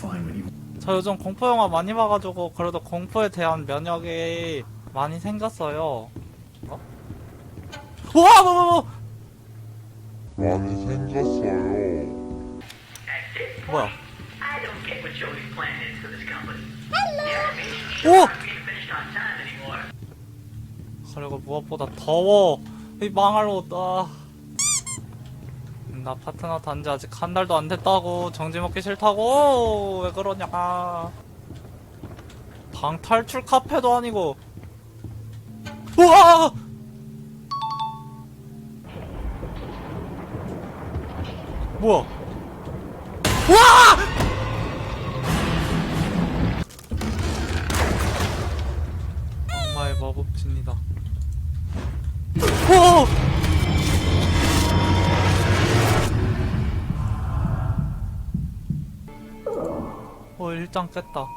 find when you 저 요즘 공포 영화 많이 봐가지고 그래도 공포에 대한 면역이 많이 생겼어요. 어? 와, 와, 와, 와! 많이 생겼어요. 뭐야? point, I don't get what Joey's plan is for this company. 오! Not being finished on time anymore. 그리고 무엇보다 더워. 이 망할 옷. 아. 나 파트너 단지 아직 한 달도 안 됐다고. 정지 먹기 싫다고. 왜 그러냐. 방 탈출 카페도 아니고. 우와! 뭐야? 와! 7장 깼다.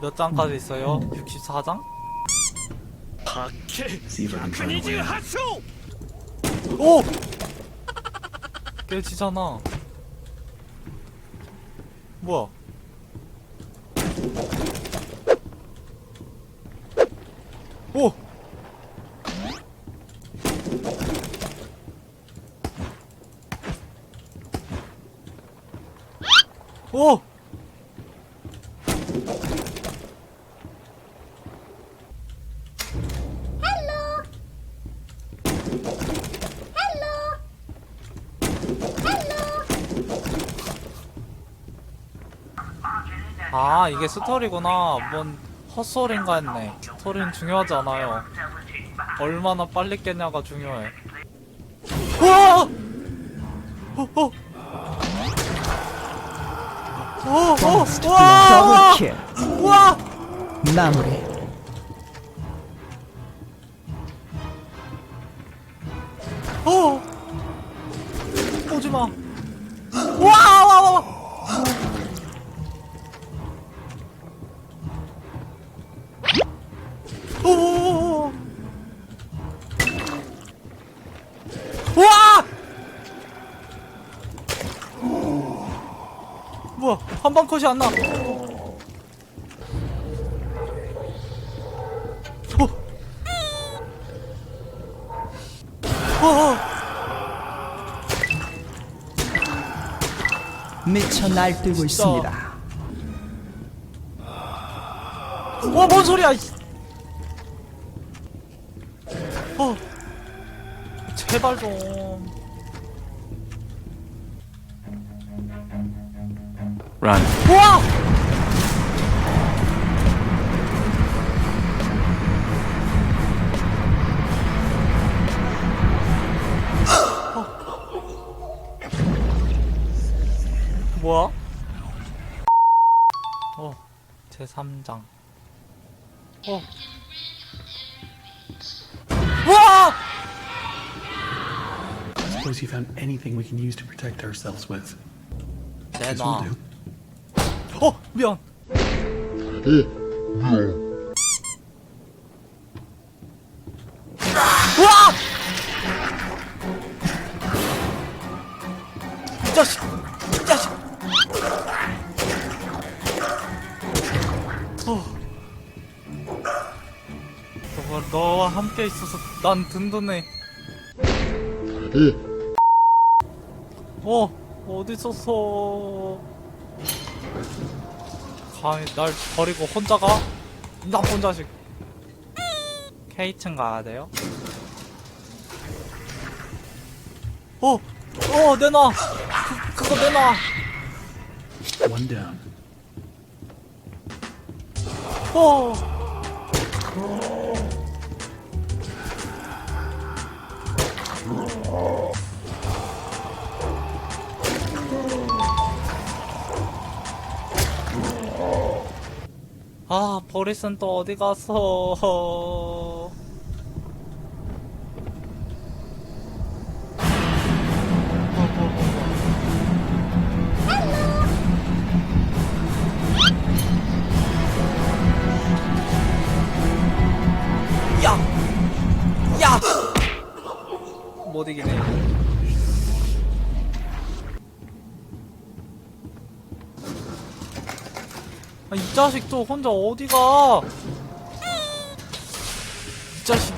몇 장까지 음. 있어요? 64장? 박해 See 오! 깨지잖아. 뭐야? 오! 오! 아 이게 스토리구나 뭔 헛소리인가 했네 스토리는 중요하지 않아요 얼마나 빨리 깨냐가 중요해 우와! 어, 어. 오, 오, 와! 더블킬 우와! 마무리 오! 와! 뭐야? 한방 컷이 안 나. 오! 어! 미쳐 날뛰고 있습니다 와, 뭔 소리야! 이- 어, 제발 좀. Run. 우와! 어. 뭐야? 어, 제3장. 어. I suppose you found anything we can use to protect ourselves with. Dead we'll do. Oh, Leon! 함께 있어서 난 든든해. 어, 어디 있었어? 감히 날 버리고 혼자 가? 이 나쁜 자식. K층 가야 돼요? 어, 어, 내놔. 그, 그거 내놔. One down. 어. 아, 보리스는 또 어디 갔어? 야! 야! 못 이기네. 자식 또 혼자 어디 가? 이 자식.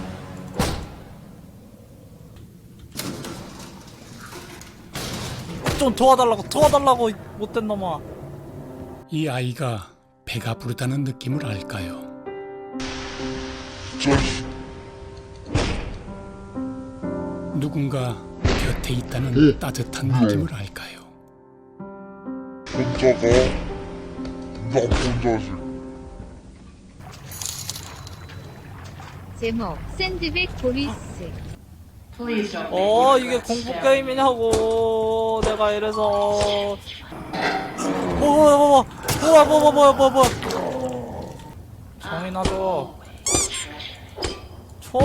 좀 도와달라고 도와달라고 이 못된 놈아. 이 아이가 배가 부르다는 느낌을 알까요? 누군가 곁에 있다는 따뜻한 느낌을 알까요? 혼자가 나쁜 자식 제목 샌드백 보리스. 어 이게 공포 게임이냐고. 내가 이래서. 어 뭐야 뭐야 뭐야 뭐야 뭐야 뭐야 뭐야 정이나 줘 총!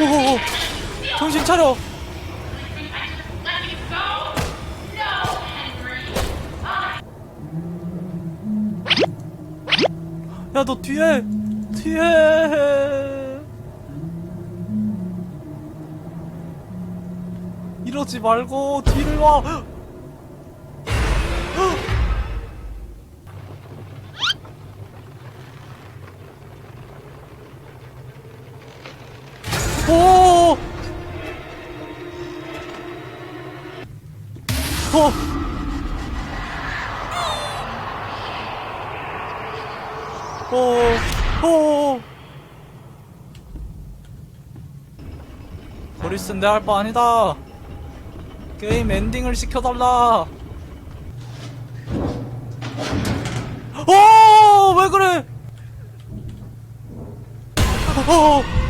오오오. 정신 차려. 야 너 뒤에. 뒤에. 이러지 말고 뒤를 와 오! 어! 오, 오. 보리스는 내할 바 아니다. 게임 엔딩을 시켜달라. 오, 왜 그래? 어.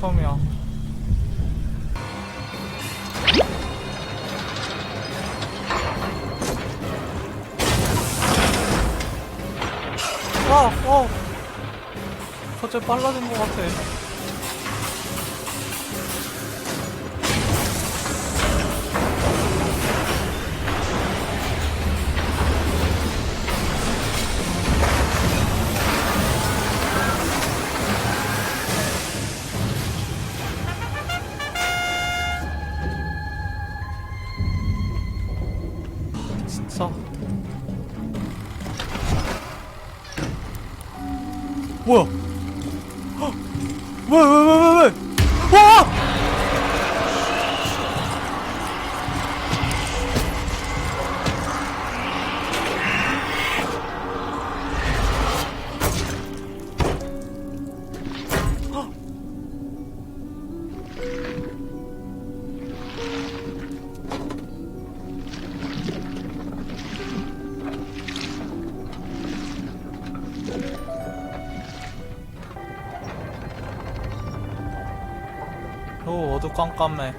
어, 극혐이야. 아, 어. 갑자기 빨라진 것 같아. 뭐야? 헉! 왜, 왜, 왜, 왜, 왜? 오, 어두깜깜해.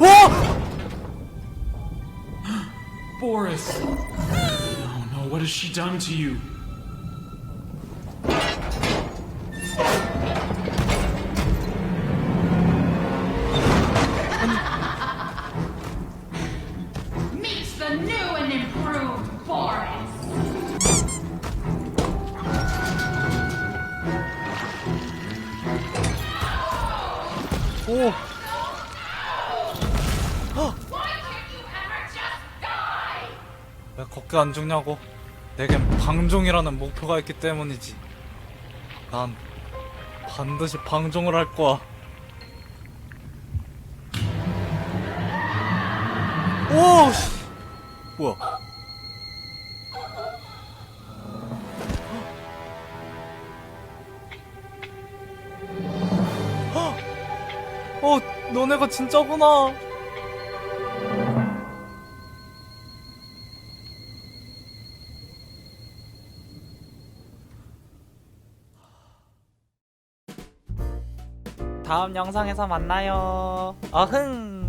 와! Boris! Oh no, what has she done to you? 왜 걷게 안 죽냐고? 내겐 방종이라는 목표가 있기 때문이지. 난 반드시 방종을 할 거야. 오! 씨. 뭐야? 헉! 어, 너네가 진짜구나. 다음 영상에서 만나요. 어흥.